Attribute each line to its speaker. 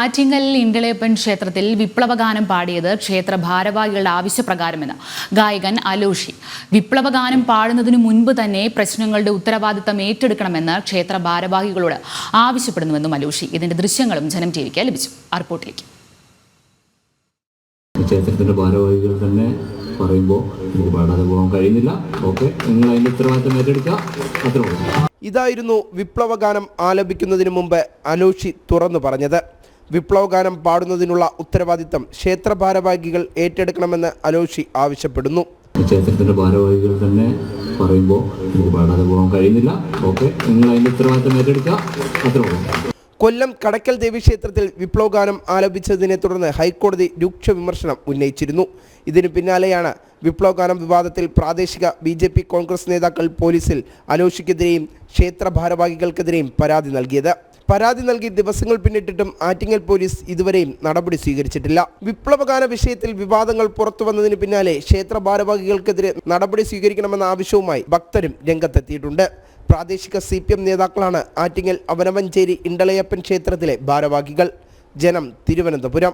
Speaker 1: ആറ്റിങ്ങൽ ഇണ്ടളയപ്പൻ ക്ഷേത്രത്തിൽ വിപ്ലവഗാനം പാടിയത് ക്ഷേത്ര ഭാരവാഹികളുടെ ആവശ്യപ്രകാരമെന്ന്. ഗായകൻ അലോഷി. വിപ്ലവഗാനം പാടുന്നതിനു മുൻപ് തന്നെ പ്രശ്നങ്ങളുടെ ഉത്തരവാദിത്തം ഏറ്റെടുക്കണമെന്ന് ക്ഷേത്ര ഭാരവാഹികളോട് ആവശ്യപ്പെടുന്നുവെന്നും അലോഷി. ഇതിന്റെ ദൃശ്യങ്ങളും ജനം ടി വിക്ക് ലഭിച്ചു. ആ റിപ്പോർട്ടിലേക്ക്
Speaker 2: ക്ഷേത്രത്തിന്റെ ഭാരവാഹികൾ തന്നെ പറയുമ്പോൾ പാടാതെ പോകാൻ കഴിയുന്നില്ല. ഓക്കെ. നിങ്ങൾ അതിന്റെ ഉത്തരവാദിത്തം ഏറ്റെടുക്കുക. അത്രേ ഉള്ളൂ.
Speaker 3: ഇതായിരുന്നു വിപ്ലവഗാനം ആലപിക്കുന്നതിന് മുമ്പ് അനൂഷി തുറന്നു പറഞ്ഞത്. വിപ്ലവഗാനം പാടുന്നതിനുള്ള ഉത്തരവാദിത്തം ക്ഷേത്ര ഭാരവാഹികൾ ഏറ്റെടുക്കണമെന്ന് അലോഷി ആവശ്യപ്പെടുന്നു.
Speaker 2: ക്ഷേത്രത്തിന്റെ ഭാരവാഹികൾ തന്നെ പറയുമ്പോൾ നമുക്ക് പാടാതെ പോകാൻ കഴിയുന്നില്ല. ഓക്കെ നിങ്ങൾ അതിന്റെ ഉത്തരവാദിത്തം ഏറ്റെടുക്കുക അത്രേ ഉള്ളൂ.
Speaker 3: കൊല്ലം കടക്കൽ ദേവീക്ഷേത്രത്തിൽ വിപ്ലവഗാനം ആലപിച്ചതിനെ തുടർന്ന് ഹൈക്കോടതി രൂക്ഷ വിമർശനം ഉന്നയിച്ചിരുന്നു. ഇതിനു പിന്നാലെയാണ് വിപ്ലവഗാനം വിവാദത്തിൽ പ്രാദേശിക ബി ജെ പി കോൺഗ്രസ് നേതാക്കൾ പോലീസിൽ അലോഷിക്കെതിരെയും ക്ഷേത്ര ഭാരവാഹികൾക്കെതിരെയും പരാതി നൽകിയത്. പരാതി നൽകി ദിവസങ്ങൾ പിന്നിട്ടിട്ടും ആറ്റിങ്ങൽ പോലീസ് ഇതുവരെയും നടപടി സ്വീകരിച്ചിട്ടില്ല. വിപ്ലവഗാന വിഷയത്തിൽ വിവാദങ്ങൾ പുറത്തു വന്നതിന് പിന്നാലെ ക്ഷേത്ര ഭാരവാഹികൾക്കെതിരെ നടപടി സ്വീകരിക്കണമെന്ന ആവശ്യവുമായി ഭക്തരും രംഗത്തെത്തിയിട്ടുണ്ട്. പ്രാദേശിക സി പി എം നേതാക്കളാണ് ആറ്റിങ്ങൽ അവനവഞ്ചേരി ഇണ്ടളയപ്പൻ ക്ഷേത്രത്തിലെ ഭാരവാഹികൾ. ജനം തിരുവനന്തപുരം.